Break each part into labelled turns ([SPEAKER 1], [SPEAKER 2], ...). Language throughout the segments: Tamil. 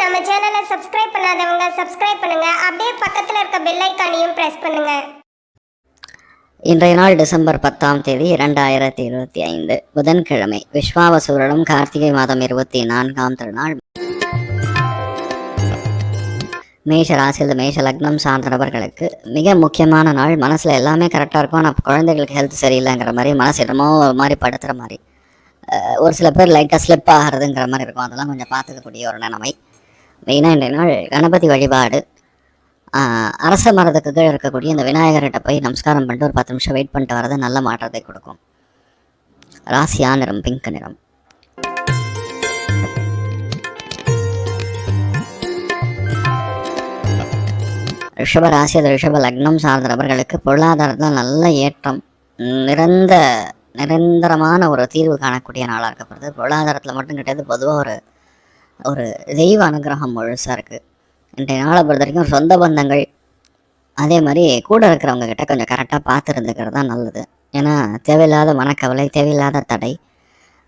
[SPEAKER 1] சேனலை சப்ஸ்கிரைப் பண்ணாதவங்க சப்ஸ்கிரைப் பண்ணுங்க. அப்படியே பக்கத்தில் இருக்க பெல் ஐக்கானையும் பிரஸ் பண்ணுங்க.
[SPEAKER 2] இன்றைய நாள் டிசம்பர் பத்தாம் தேதி இரண்டாயிரத்தி இருபத்தி ஐந்து. புதன்கிழமை. விஸ்வாவசூரனும் கார்த்திகை மாதம் இருபத்தி நான்காம் திருநாள். மேஷ ராசியில் மேஷ லக்னம் சார்ந்த நபர்களுக்கு மிக முக்கியமான நாள். மனசில் எல்லாமே கரெக்டாக இருக்கும். ஆனால் குழந்தைகளுக்கு ஹெல்த் சரியில்லைங்கிற மாதிரி மனசு இடமோ ஒரு மாதிரி படுத்துகிற மாதிரி. ஒரு சில பேர் லைட்டாக ஸ்லிப் ஆகிறதுங்கிற மாதிரி இருக்கும். அதெல்லாம் கொஞ்சம் பார்த்துக்கக்கூடிய ஒரு நிலைமை. மெயினாக இன்றைய நாள் கணபதி வழிபாடு. ஆஹ் அரச மரத்துக்கு கீழே இருக்கக்கூடிய இந்த விநாயகர்கிட்ட போய் நமஸ்காரம் பண்ணிட்டு ஒரு பத்து நிமிஷம் வெயிட் பண்ணிட்டு வர்றது நல்ல மாற்றத்தை கொடுக்கும். ராசியா நிறம் பிங்க் நிறம். ரிஷப ராசி அது ரிஷப லக்னம் சார்ந்த நபர்களுக்கு பொருளாதாரத்தில் நல்ல ஏற்றம். நிரந்த நிரந்தரமான ஒரு தீர்வு காணக்கூடிய நாளாக இருக்கப்படுது பொருளாதாரத்தில் மட்டும் கிட்டது பொதுவாக ஒரு ஒரு தெய்வ அனுகிரகம் முழுசாக இருக்குது இன்றைய நாளை பொறுத்த வரைக்கும் சொந்த பந்தங்கள் அதே மாதிரி கூட இருக்கிறவங்க கிட்ட கொஞ்சம் கரெக்டாக பார்த்து இருந்துக்கிறது தான் நல்லது. ஏன்னா தேவையில்லாத மனக்கவலை தேவையில்லாத தடை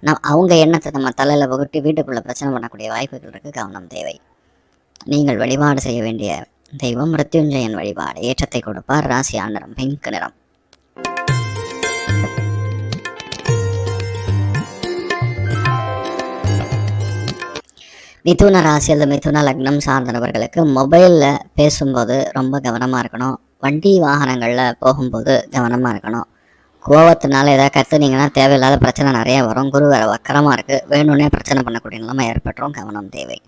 [SPEAKER 2] நம் அவங்க எண்ணத்தை நம்ம தலையில் புகட்டி வீட்டுக்குள்ளே பிரச்சனை பண்ணக்கூடிய வாய்ப்புகள் இருக்குது கவனம் தேவை. நீங்கள் வழிபாடு செய்ய வேண்டிய தெய்வம் மிருத்யுஞ்சயன் வழிபாடு. ஏற்றத்தை கொடுப்பார். ராசி ஆண்டரம் பிங்க் நிறம். மிதுன ராசி அல்லது மிதுன லக்னம் சார்ந்தவர்களுக்கு மொபைலில் பேசும்போது ரொம்ப கவனமாக இருக்கணும். வண்டி வாகனங்களில் போகும்போது கவனமாக இருக்கணும். கோவத்தினால ஏதாவது கற்றுனீங்கன்னா தேவையில்லாத பிரச்சனை நிறைய வரும். குரு வேறு வக்கரமாக இருக்குது வேணும்னே பிரச்சனை பண்ணக்கூடிய நிலைமை ஏற்பட்டுரும். கவனம் தேவை.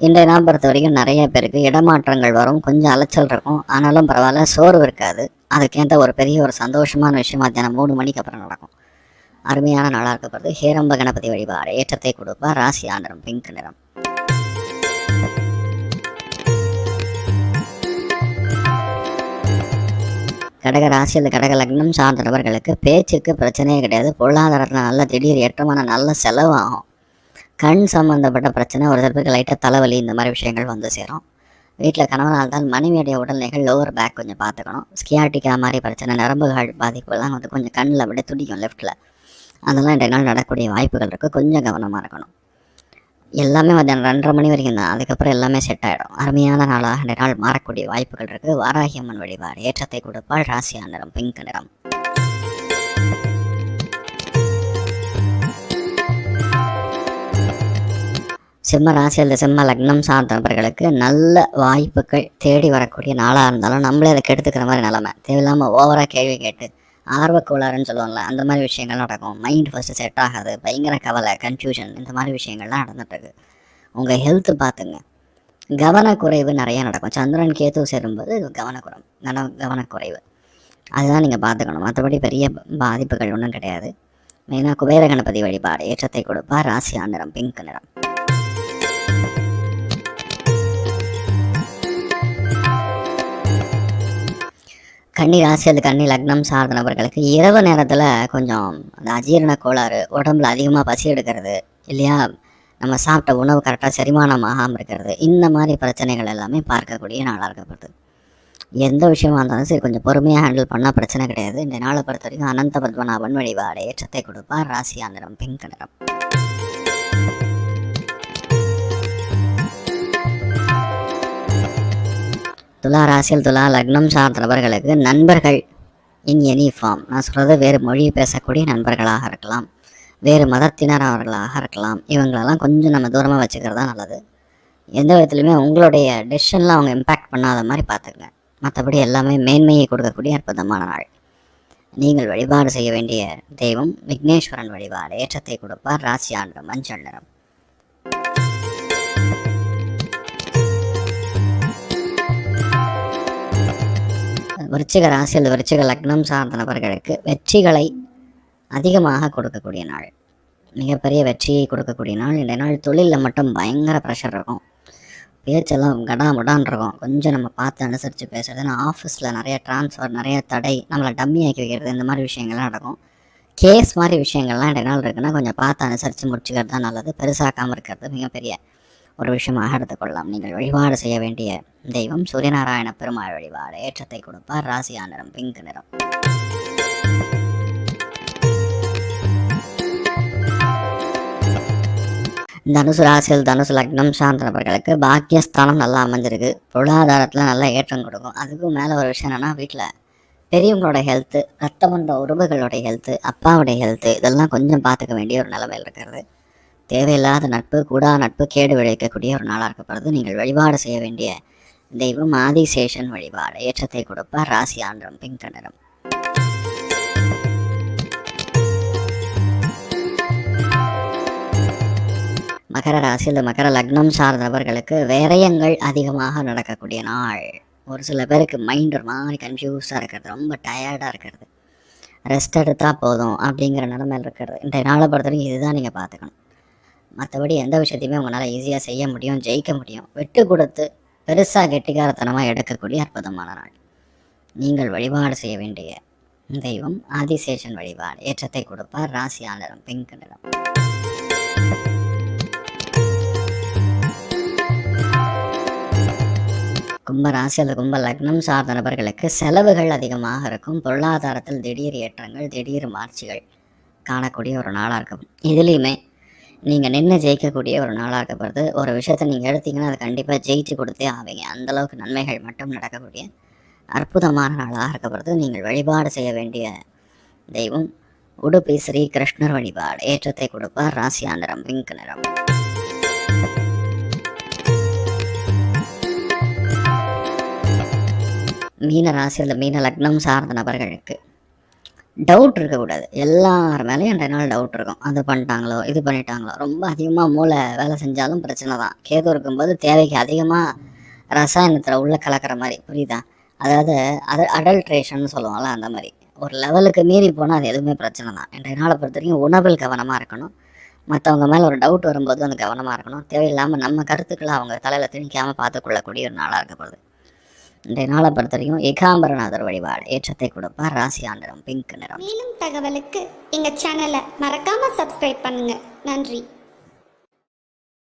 [SPEAKER 2] இன்றைய நாள் பொறுத்த வரைக்கும் நிறைய பேருக்கு இடமாற்றங்கள் வரும். கொஞ்சம் அலைச்சல் இருக்கும். ஆனாலும் பரவாயில்ல. சோர்வு இருக்காது. அதுக்கேற்ற ஒரு பெரிய ஒரு சந்தோஷமான விஷயம் மத்தியானம் மூணு மணிக்கு அப்புறம் நடக்கும். அருமையான நாளாக இருக்கப்படுது ஹேரம்ப கணபதி வழிபாடு ஏற்றத்தை கொடுப்பார் ராசி ஆண்டரம் பிங்க் நிறம். கடக ராசியில் கடக லக்னம் சார்ந்த நபர்களுக்கு பேச்சுக்கு பிரச்சனையே கிடையாது. பொருளாதாரத்தில் நல்ல திடீர் ஏற்றமான நல்ல செலவாகும். கண் சம்மந்தப்பட்ட பிரச்சனை ஒரு சில லைட்டாக தலைவலி இந்த மாதிரி விஷயங்கள் வந்து சேரும். வீட்டில் கணவனால் தான் மனைவியுடைய உடல்நிலைகள் லோவர் பேக் கொஞ்சம் பார்த்துக்கணும். ஸ்கியாட்டிக்கா மாதிரி பிரச்சனை நரம்புகள் பாதிப்புலாம் வந்து கொஞ்சம் கண்ணில் அப்படியே துடிக்கும் லெஃப்ட்டில் அதெல்லாம் ரெண்டு நாள் நடக்கக்கூடிய வாய்ப்புகள் இருக்குது கொஞ்சம் கவனமாக இருக்கணும். எல்லாமே மத்தியானம் ரெண்டரை மணி வரைக்கும் தான். அதுக்கப்புறம் எல்லாமே செட் ஆகிடும் அருமையான நாளாக ரெண்டு நாள் மாறக்கூடிய வாய்ப்புகள் இருக்குது வாராகி அம்மன் வழிபாடு. ஏற்றத்தை கொடுப்பால் ராசியா நிறம் பிங்க் நிறம். சிம்ம ராசி அல்லது சிம்ம லக்னம் சார்ந்தவர்களுக்கு நல்ல வாய்ப்புகள் தேடி வரக்கூடிய நாளாக இருந்தாலும் நம்மளே அதை கெடுத்துக்கிற மாதிரி நிலமை. தேவையில்லாமல் ஓவராக கேள்வி கேட்டு ஆர்வக்கோளாறுன்னு சொல்லுவாங்கள்ல அந்த மாதிரி விஷயங்கள் நடக்கும். மைண்ட் ஃபஸ்ட்டு செட் ஆகாது பயங்கர கவலை கன்ஃபியூஷன் இந்த மாதிரி விஷயங்கள்லாம் நடந்துட்டுருக்கு. உங்கள் ஹெல்த்து பார்த்துங்க. கவனக்குறைவு நிறையா நடக்கும். சந்திரன் கேத்து சேரும்போது கவனக்குறம் கவன கவனக்குறைவு. அதுதான் நீங்கள் பார்த்துக்கணும். மற்றபடி பெரிய பாதிப்புகள் ஒன்றும் கிடையாது. மெயினாக குபேர கணபதி வழிபாடு ஏற்றத்தை கொடுப்பார் ராசி நிறம் பிங்க் நிறம். கன்னி ராசி அது கன்னி லக்னம் சார்ந்த நபர்களுக்கு இரவு நேரத்தில் கொஞ்சம் அந்த அஜீரண கோளாறு உடம்புல அதிகமாக பசி எடுக்கிறது இல்லையா? நம்ம சாப்பிட்ட உணவு கரெக்டாக செரிமானம் ஆகாமல் இருக்கிறது இந்த மாதிரி பிரச்சனைகள் எல்லாமே பார்க்கக்கூடிய நாளாக இருக்கப்படுது. எந்த விஷயமா இருந்தாலும் சரி கொஞ்சம் பொறுமையாக ஹேண்டில் பண்ணால் பிரச்சனை கிடையாது. இந்த நாளை பொறுத்த வரைக்கும் அனந்த பத்மநாபன் வழிபாடு ஏற்றத்தை கொடுப்பார். ராசி நிறம் பிங்க் நிறம் துலா ராசியில் துலா லக்னம் சார்ந்த நபர்களுக்கு நண்பர்கள் இன் எனி ஃபார்ம் நான் சொல்கிறது வேறு மொழி பேசக்கூடிய நண்பர்களாக இருக்கலாம். வேறு மதத்தினரவர்களாக இருக்கலாம். இவங்களெல்லாம் கொஞ்சம் நம்ம தூரமாக வச்சுக்கிறது தான் நல்லது. எந்த விதத்துலையுமே உங்களுடைய டெசிஷனில் அவங்க இம்பேக்ட் பண்ணாத மாதிரி பார்த்துக்கங்க. மற்றபடி எல்லாமே மேன்மையை கொடுக்கக்கூடிய அற்புதமான நாள். நீங்கள் வழிபாடு செய்ய வேண்டிய தெய்வம் விக்னேஸ்வரன் வழிபாடு. ஏற்றத்தை கொடுப்பார். ராசி ஆண்டு மஞ்சள் நிறம். விருச்சிக ராசியில் விருச்சிக லக்னம் சார்ந்த நபர்களுக்கு வெற்றிகளை அதிகமாக கொடுக்கக்கூடிய நாள். மிகப்பெரிய வெற்றியை கொடுக்கக்கூடிய நாள். இந்த நாள் தொழிலில் மட்டும் பயங்கர ப்ரெஷர் இருக்கும். பேச்செல்லாம் கடாமுடான் இருக்கும். கொஞ்சம் நம்ம பார்த்து அனுசரித்து பேசுறது ஏன்னா ஆஃபீஸில் நிறைய ட்ரான்ஸ்ஃபர் நிறைய தடை நம்மளை டம்மி ஆக்கி வைக்கிறது இந்த மாதிரி விஷயங்கள்லாம் நடக்கும். கேஸ் மாதிரி விஷயங்கள்லாம் இந்த நாள் இருக்குன்னா கொஞ்சம் பார்த்து அனுசரித்து முடிச்சுக்கிறது தான் நல்லது. பெருசாக்காமல் இருக்கிறது மிகப்பெரிய ஒரு விஷயமாக எடுத்துக்கொள்ளலாம் நீங்கள் வழிபாடு செய்ய வேண்டிய தெய்வம் சூரியநாராயண பெருமாள் வழிபாடு. ஏற்றத்தை கொடுப்பார். ராசியா நிறம் பிங்க் நிறம். தனுசு ராசியில் தனுசு லக்னம் சார்ந்தவர்களுக்கு பாக்கியஸ்தானம் நல்லா அமைஞ்சிருக்கு. பொருளாதாரத்தில் நல்ல ஏற்றம் கொடுக்கும். அதுக்கும் மேலே ஒரு விஷயம் என்னென்னா வீட்டில் பெரியவங்களோட ஹெல்த்து ரத்த பந்த உறவுகளோட ஹெல்த்து அப்பாவோடைய ஹெல்த்து இதெல்லாம் கொஞ்சம் பார்த்துக்க வேண்டிய ஒரு நிலைமையில் இருக்கிறது. தேவையில்லாத நட்பு கூடா நட்பு கேடு விளைவிக்கக்கூடிய ஒரு நாளாக இருக்கப்படுது. நீங்கள் வழிபாடு செய்ய வேண்டிய தெய்வம் ஆதிசேஷன் வழிபாடு. ஏற்றத்தை கொடுப்பார் ராசி ஆண்டரம் பிங்க் மகர மகர ராசியில் மகர லக்னம் சார்ந்தவர்களுக்கு விரயங்கள் அதிகமாக நடக்கக்கூடிய நாள். ஒரு சில பேருக்கு மைண்ட் ஒரு மாதிரி கன்ஃபியூஸாக இருக்கிறது. ரொம்ப டயர்டாக இருக்கிறது. ரெஸ்ட் எடுத்தால் போதும் அப்படிங்கிற நிலமையில் இருக்கிறது. இன்றைய நாளை பொறுத்த வரைக்கும் இதுதான் நீங்கள் பார்த்துக்கணும். மற்றபடி எந்த விஷயத்தையுமே உங்களால் ஈஸியாக செய்ய முடியும் ஜெயிக்க முடியும். விட்டு கொடுத்து பெருசாக கெட்டிக்காரத்தனமாக எடுக்கக்கூடிய அற்புதமான நாள். நீங்கள் வழிபாடு செய்ய வேண்டிய தெய்வம் ஆதிசேஷன் வழிபாடு. ஏற்றத்தை கொடுப்பார் ராசி ஆண்டரம் பிங்க் நிறம். கும்ப ராசி அல்லது கும்ப லக்னம் சார்ந்த நபர்களுக்கு செலவுகள் அதிகமாக இருக்கும். பொருளாதாரத்தில் திடீர் ஏற்றங்கள் திடீர் மார்ச்சிகள் காணக்கூடிய ஒரு நாளாக இருக்கும். இதுலேயுமே நீங்கள் நின்று ஜெயிக்கக்கூடிய ஒரு நாளாக இருக்கப்படுது ஒரு விஷயத்தை நீங்கள் எடுத்தீங்கன்னா அதை கண்டிப்பாக ஜெயிச்சு கொடுத்தே ஆவீங்க. அந்தளவுக்கு நன்மைகள் மட்டும் நடக்கக்கூடிய அற்புதமான நாளாக இருக்கப்படுது நீங்கள் வழிபாடு செய்ய வேண்டிய தெய்வம் உடுப்பி ஸ்ரீ கிருஷ்ணர் வழிபாடு. ஏற்றத்தை கொடுப்பார் ராசியா நிறம் பிங்க் நிறம். மீன ராசி அல்லது மீன லக்னம் சார்ந்த நபர்களுக்கு டவுட் இருக்கக்கூடாது. எல்லார் மேலேயும் ரெண்டு நாள் டவுட் இருக்கும். அது பண்ணிட்டாங்களோ இது பண்ணிட்டாங்களோ. ரொம்ப அதிகமாக மூளை வேலை செஞ்சாலும் பிரச்சனை தான். கேது இருக்கும்போது தேவைக்கு அதிகமாக ரசாயனத்தில் உள்ளே கலக்கிற மாதிரி. புரியுதா? அதாவது அது அடல்ட்ரேஷன் சொல்லுவாங்கள்ல அந்த மாதிரி. ஒரு லெவலுக்கு மீறி போனால் அது எதுவுமே பிரச்சனை தான். இன்றைய நாளை பொறுத்த வரைக்கும் உணவில் கவனமாக இருக்கணும். மற்றவங்க மேலே ஒரு டவுட் வரும்போது அந்த கவனமாக இருக்கணும். தேவையில்லாமல் நம்ம கருத்துக்களை அவங்க தலையில் திணிக்காமல் பார்த்துக்கொள்ளக்கூடிய ஒரு நாளாக இருக்கப்படுது இன்றைய நாளை பொறுத்த வரைக்கும் ஏகாம்பரநாதர் வழிபாடு ஏற்றத்தை கொடுப்பார். ராசி ஆண்டரம் பிங்க் நிறம்.
[SPEAKER 1] மேலும் தகவலுக்கு எங்கள் சேனலை மறக்காமல் சப்ஸ்கிரைப் பண்ணுங்கள் நன்றி.